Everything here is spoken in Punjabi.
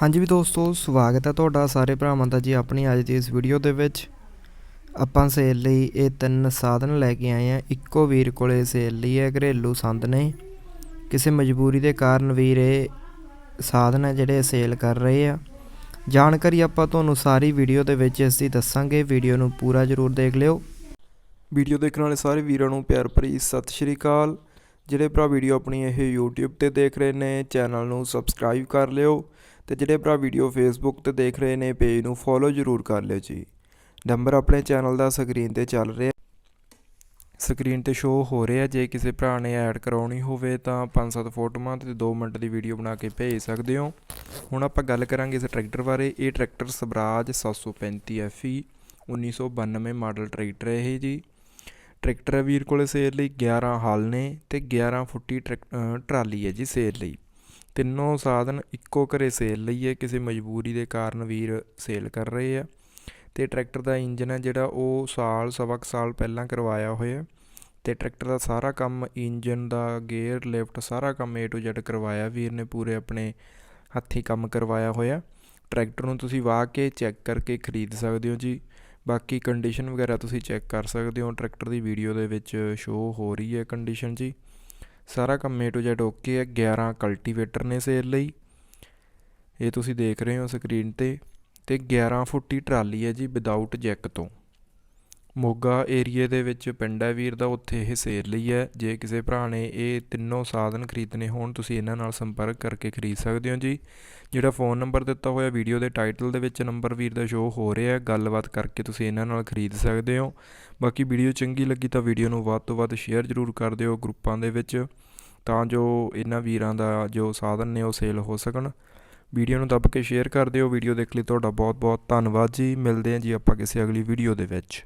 ਹਾਂਜੀ ਵੀ ਦੋਸਤੋ, ਸਵਾਗਤ ਹੈ ਤੁਹਾਡਾ ਸਾਰੇ ਭਰਾਵਾਂ ਦਾ ਜੀ ਆਪਣੀ ਅੱਜ ਦੀ ਇਸ ਵੀਡੀਓ ਦੇ ਵਿੱਚ। ਆਪਾਂ ਸੇਲ ਲਈ ਇਹ ਤਿੰਨ ਸਾਧਨ ਲੈ ਕੇ ਆਏ ਆ ਇੱਕੋ ਵੀਰ ਕੋਲੇ ਸੇਲ ਲਈ ਹੈ, ਘਰੇਲੂ ਸੰਦ ਨੇ। ਕਿਸੇ ਮਜਬੂਰੀ ਦੇ ਕਾਰਨ ਵੀਰ ਇਹ ਸਾਧਨ ਹੈ ਜਿਹੜੇ ਸੇਲ ਕਰ ਰਹੇ ਆ। ਜਾਣਕਾਰੀ ਆਪਾਂ ਤੁਹਾਨੂੰ ਸਾਰੀ ਵੀਡੀਓ ਦੇ ਵਿੱਚ ਇਸ ਦੀ ਦੱਸਾਂਗੇ। ਵੀਡੀਓ ਨੂੰ ਪੂਰਾ ਜ਼ਰੂਰ ਦੇਖ ਲਿਓ। ਵੀਡੀਓ ਦੇਖਣ ਵਾਲੇ ਸਾਰੇ ਵੀਰਾਂ ਨੂੰ ਪਿਆਰ ਭਰੀ ਸਤਿ ਸ਼੍ਰੀ ਅਕਾਲ। ਜਿਹੜੇ ਭਰਾ ਵੀਡੀਓ ਆਪਣੀ ਇਹ YouTube ਤੇ ਦੇਖ ਰਹੇ ਨੇ, ਚੈਨਲ ਨੂੰ ਸਬਸਕ੍ਰਾਈਬ ਕਰ ਲਿਓ। ਤੇ ਜਿਹੜੇ ਭਰਾ ਵੀਡੀਓ ਫੇਸਬੁੱਕ ਤੇ ਦੇਖ ਰਹੇ ਨੇ ਪੇਜ ਨੂੰ ਫੋਲੋ ਜ਼ਰੂਰ ਕਰ ਲਿਓ ਜੀ। ਨੰਬਰ ਆਪਣੇ ਚੈਨਲ ਦਾ ਸਕਰੀਨ ਤੇ ਚੱਲ ਰਿਹਾ। ਸਕਰੀਨ ਤੇ ਸ਼ੋ ਹੋ ਰਿਹਾ, ਜੇ ਕਿਸੇ ਭਰਾ ਨੇ ਐਡ ਕਰਾਉਣੀ ਹੋਵੇ ਤਾਂ 5-7 ਫੋਟੋਆਂ ਤੇ 2 ਮਿੰਟ ਦੀ ਵੀਡੀਓ ਬਣਾ ਕੇ ਭੇਜ ਸਕਦੇ ਹੋ। ਹੁਣ ਆਪਾਂ ਗੱਲ ਕਰਾਂਗੇ ਇਸ ਟਰੈਕਟਰ ਬਾਰੇ। ਇਹ tractor Swaraj 735 FE 1992 model tractor ਹੈ ਇਹ ਜੀ। ਟਰੈਕਟਰ ਹੈ ਵੀਰ ਕੋਲੇ ਸੇਲ ਲਈ 11 ਹਲ ਨੇ ਤੇ 11 ਫੁੱਟੀ ਟਰੈਕ- ਟਰਾਲੀ ਹੈ ਜੀ ਸੇਲ ਲਈ। ਤਿੰਨੋਂ ਸਾਧਨ ਇੱਕੋ ਘਰੇ ਸੇਲ ਲਈ ਹੈ, ਕਿਸੇ ਮਜਬੂਰੀ ਦੇ ਕਾਰਨ ਵੀਰ ਸੇਲ ਕਰ ਰਹੇ ਆ ਤੇ ਟਰੈਕਟਰ ਦਾ ਇੰਜਨ ਹੈ ਜਿਹੜਾ ਉਹ ਸਾਲ, ਸਵਾ ਕੁ ਸਾਲ ਪਹਿਲਾਂ ਕਰਵਾਇਆ ਹੋਇਆ ਤੇ ਟਰੈਕਟਰ ਦਾ ਸਾਰਾ ਕੰਮ ਇੰਜਨ ਦਾ ਗੇਅਰ, ਲਿਫਟ, ਸਾਰਾ ਕੰਮ A to Z ਕਰਵਾਇਆ ਵੀਰ ਨੇ, ਪੂਰੇ ਆਪਣੇ ਹੱਥੀਂ ਕੰਮ ਕਰਵਾਇਆ ਹੋਇਆ। ਟਰੈਕਟਰ ਨੂੰ ਤੁਸੀਂ ਵਾਹ ਕੇ ਚੈੱਕ ਕਰਕੇ ਖਰੀਦ ਸਕਦੇ ਹੋ ਜੀ। ਬਾਕੀ ਕੰਡੀਸ਼ਨ ਵਗੈਰਾ ਤੁਸੀਂ ਚੈੱਕ ਕਰ ਸਕਦੇ ਹੋ। ਟਰੈਕਟਰ ਦੀ ਵੀਡੀਓ ਦੇ ਵਿੱਚ ਸ਼ੋ ਹੋ ਰਹੀ ਹੈ ਕੰਡੀਸ਼ਨ ਜੀ। ਸਾਰਾ ਕੰਮ A to Z ਓਕੇ ਹੈ 11 ਕਲਟੀਵੇਟਰ ਨੇ ਸੇਲ ਲਈ। ਇਹ ਤੁਸੀਂ ਦੇਖ ਰਹੇ ਹੋ ਸਕਰੀਨ ਤੇ। ਤੇ 11 ਫੁੱਟੀ ਟਰਾਲੀ ਹੈ ਜੀ ਵਿਦਆਊਟ ਜੈਕ ਤੋਂ। ਮੋਗਾ ਏਰੀਏ ਦੇ ਵਿੱਚ ਪਿੰਡ ਹੈ ਵੀਰ ਦਾ, ਉੱਥੇ ਇਹ ਸੇਲ ਲਈ ਹੈ। ਜੇ ਕਿਸੇ ਭਰਾ ਨੇ ਇਹ ਤਿੰਨੋਂ ਸਾਧਨ ਖਰੀਦਣੇ ਹੋਣ, ਤੁਸੀਂ ਇਹਨਾਂ ਨਾਲ ਸੰਪਰਕ ਕਰਕੇ ਖਰੀਦ ਸਕਦੇ ਹੋ ਜੀ। ਜਿਹੜਾ ਫੋਨ ਨੰਬਰ ਦਿੱਤਾ ਹੋਇਆ, ਵੀਡੀਓ ਦੇ ਟਾਈਟਲ ਦੇ ਵਿੱਚ ਨੰਬਰ ਵੀਰ ਦਾ ਸ਼ੋ ਹੋ ਰਿਹਾ ਹੈ। ਗੱਲਬਾਤ ਕਰਕੇ ਤੁਸੀਂ ਇਹਨਾਂ ਨਾਲ ਖਰੀਦ ਸਕਦੇ ਹੋ। ਬਾਕੀ ਵੀਡੀਓ ਚੰਗੀ ਲੱਗੀ ਤਾਂ ਵੀਡੀਓ ਨੂੰ ਵੱਧ ਤੋਂ ਵੱਧ ਸ਼ੇਅਰ ਜ਼ਰੂਰ ਕਰ ਦਿਓ ਗਰੁੱਪਾਂ ਦੇ ਵਿੱਚ, ਤਾਂ ਜੋ ਇਹਨਾਂ ਵੀਰਾਂ ਦਾ ਜੋ ਸਾਧਨ ਨੇ ਉਹ ਸੇਲ ਹੋ ਸਕਣ। ਵੀਡੀਓ ਨੂੰ ਦੱਬ ਕੇ ਸ਼ੇਅਰ ਕਰ ਦਿਓ। ਵੀਡੀਓ ਦੇਖ ਲਈ ਤੁਹਾਡਾ ਬਹੁਤ ਬਹੁਤ ਧੰਨਵਾਦ ਜੀ। ਮਿਲਦੇ ਹਾਂ ਜੀ ਆਪਾਂ ਕਿਸੇ ਅਗਲੀ ਵੀਡੀਓ ਦੇ ਵਿੱਚ।